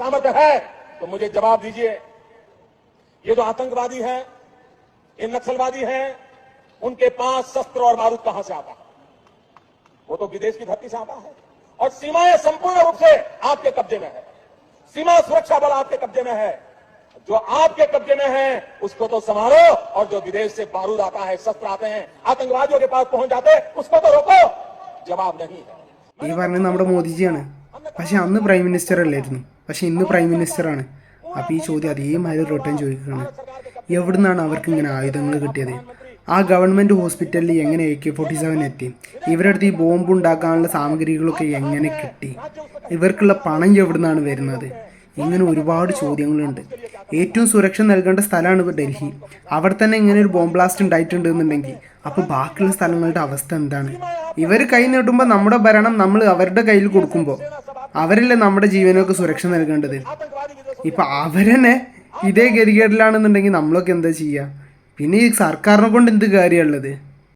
सामर्थ्य है तो मुझे जवाब दीजिए ये जो आतंकवादी हैं ये नक्सलवादी हैं उनके पास शस्त्र और बारूद कहां से आता है वो तो विदेश की धरती से आता है और सीमाएं संपूर्ण रूप से आपके कब्जे में है सीमा सुरक्षा बल आपके कब्जे में है जो आपके कब्जे में है उसको तो संभालो और जो विदेश से बारूद आता है शस्त्र आते हैं आतंकवादियों के पास पहुंच जाते हैं उसको तो रोको जवाब नहीं है ഈ പറഞ്ഞത് നമ്മുടെ മോദിജിയാണ് പക്ഷെ അന്ന് പ്രൈം മിനിസ്റ്റർ അല്ലായിരുന്നു പക്ഷെ ഇന്ന് പ്രൈം മിനിസ്റ്ററാണ് അപ്പോൾ ഈ ചോദ്യം അതേമാതിരി റിട്ടേൺ ചോദിക്കുകയാണ്. എവിടുന്നാണ് അവർക്ക് ഇങ്ങനെ ആയുധങ്ങൾ കിട്ടിയത്? ആ ഗവൺമെന്റ് ഹോസ്പിറ്റലിൽ എങ്ങനെ എ കെ ഫോർട്ടി സെവൻ എത്തി? ഇവരുടെ അടുത്ത് ഈ ബോംബ് ഉണ്ടാക്കാനുള്ള സാമഗ്രികളൊക്കെ എങ്ങനെ കിട്ടി? ഇവർക്കുള്ള പണം എവിടുന്നാണ് വരുന്നത്? ഇങ്ങനെ ഒരുപാട് ചോദ്യങ്ങളുണ്ട്. ഏറ്റവും സുരക്ഷ നൽകേണ്ട സ്ഥലമാണ് ഡൽഹി. അവിടെ തന്നെ ഇങ്ങനെ ഒരു ബോംബ് ബ്ലാസ്റ്റ് ഉണ്ടായിട്ടുണ്ട് എന്നുണ്ടെങ്കിൽ അപ്പോൾ ബാക്കിയുള്ള സ്ഥലങ്ങളുടെ അവസ്ഥ എന്താണ്? ഇവർ കൈ നീട്ടുമ്പോൾ നമ്മുടെ ഭരണം നമ്മൾ അവരുടെ കയ്യിൽ കൊടുക്കുമ്പോൾ അവരല്ലേ നമ്മുടെ ജീവനൊക്കെ സുരക്ഷ നൽകേണ്ടത്? ഇപ്പം അവരെന്നെ ഇതേ ഗതികേടിലാണെന്നുണ്ടെങ്കിൽ നമ്മളൊക്കെ എന്താ ചെയ്യുക പിന്നെ ഈ സർക്കാരിനെ കൊണ്ട് എന്ത് കാര്യമുള്ളത്